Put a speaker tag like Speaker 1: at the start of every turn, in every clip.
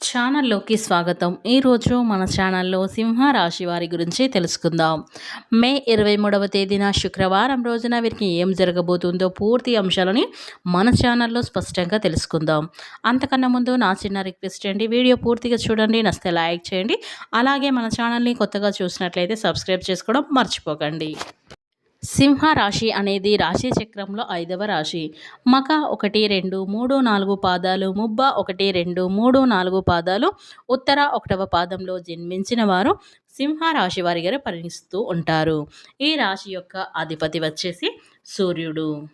Speaker 1: ఛానల్లోకి స్వాగతం. ఈరోజు మన ఛానల్లో సింహ రాశి వారి గురించి తెలుసుకుందాం. మే ఇరవై మూడవ తేదీన శుక్రవారం రోజున వీరికి ఏం జరగబోతుందో పూర్తి అంశాలని మన ఛానల్లో స్పష్టంగా తెలుసుకుందాం. అంతకన్నా ముందు నా చిన్న రిక్వెస్ట్ అండి వీడియో పూర్తిగా చూడండి నస్తే లైక్ చేయండి. అలాగే మన ఛానల్ని కొత్తగా చూసినట్లయితే సబ్స్క్రైబ్ చేసుకోవడం మర్చిపోకండి. సింహ రాశి అనేది రాశి చక్రంలో ఐదవ రాశి. మక ఒకటి రెండు మూడు నాలుగు పాదాలు ముబ్బ ఒకటి రెండు మూడు నాలుగు పాదాలు ఉత్తర ఒకటవ పాదంలో జన్మించిన వారు సింహ రాశి వారిగా పరిగణిస్తూ ఉంటారు. ఈ రాశి యొక్క అధిపతి వచ్చేసి సూర్యుడు.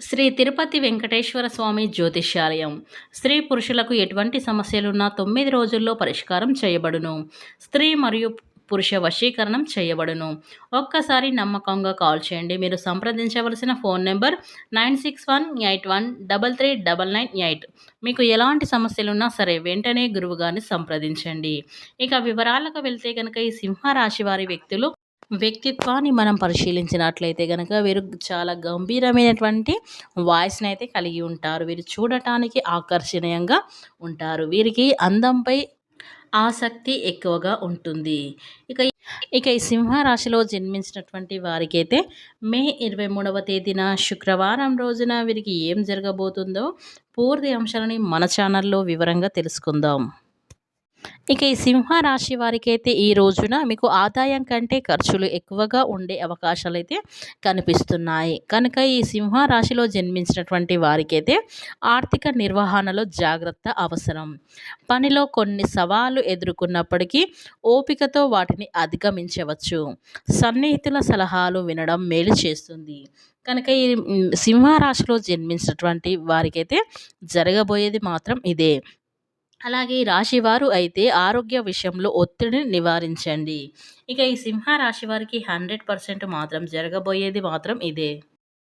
Speaker 1: శ్రీ తిరుపతి వెంకటేశ్వర స్వామి జ్యోతిష్యాలయం. స్త్రీ పురుషులకు ఎటువంటి సమస్యలున్నా తొమ్మిది రోజుల్లో పరిష్కారం చేయబడును. స్త్రీ మరియు పురుష వశీకరణం చేయబడును. ఒక్కసారి నమ్మకంగా కాల్ చేయండి. మీరు సంప్రదించవలసిన phone number nine six one eight one double three double nine eight. మీకు ఎలాంటి సమస్యలున్నా సరే వెంటనే గురువుగారిని సంప్రదించండి. ఇక వివరాలకు వెళ్తే కనుక ఈ సింహరాశి వారి వ్యక్తులు వ్యక్తిత్వాన్ని మనం పరిశీలించినట్లయితే కనుక వీరు చాలా గంభీరమైనటువంటి వాయిస్ని అయితే కలిగి ఉంటారు. వీరు చూడటానికి ఆకర్షణీయంగా ఉంటారు. వీరికి అందంపై ఆసక్తి ఎక్కువగా ఉంటుంది. ఇక ఇక ఈ సింహరాశిలో జన్మించినటువంటి వారికైతే మే ఇరవై మూడవ తేదీన శుక్రవారం రోజున వీరికి ఏం జరగబోతుందో పూర్తి అంశాలని మన ఛానల్లో వివరంగా తెలుసుకుందాం. ఇక ఈ సింహరాశి వారికి అయితే ఈ రోజున మీకు ఆదాయం కంటే ఖర్చులు ఎక్కువగా ఉండే అవకాశాలు అయితే కనిపిస్తున్నాయి. కనుక ఈ సింహరాశిలో జన్మించినటువంటి వారికైతే ఆర్థిక నిర్వహణలో జాగ్రత్త అవసరం. పనిలో కొన్ని సవాళ్ళు ఎదుర్కొన్నప్పటికీ ఓపికతో వాటిని అధిగమించవచ్చు. సన్నిహితుల సలహాలు వినడం మేలు చేస్తుంది. కనుక ఈ సింహరాశిలో జన్మించినటువంటి వారికైతే జరగబోయేది మాత్రం ఇదే. అలాగే ఈ రాశివారు అయితే ఆరోగ్య విషయంలో ఒత్తిడిని నివారించండి. ఇక ఈ సింహ రాశి వారికి హండ్రెడ్ పర్సెంట్ మాత్రం జరగబోయేది మాత్రం ఇదే.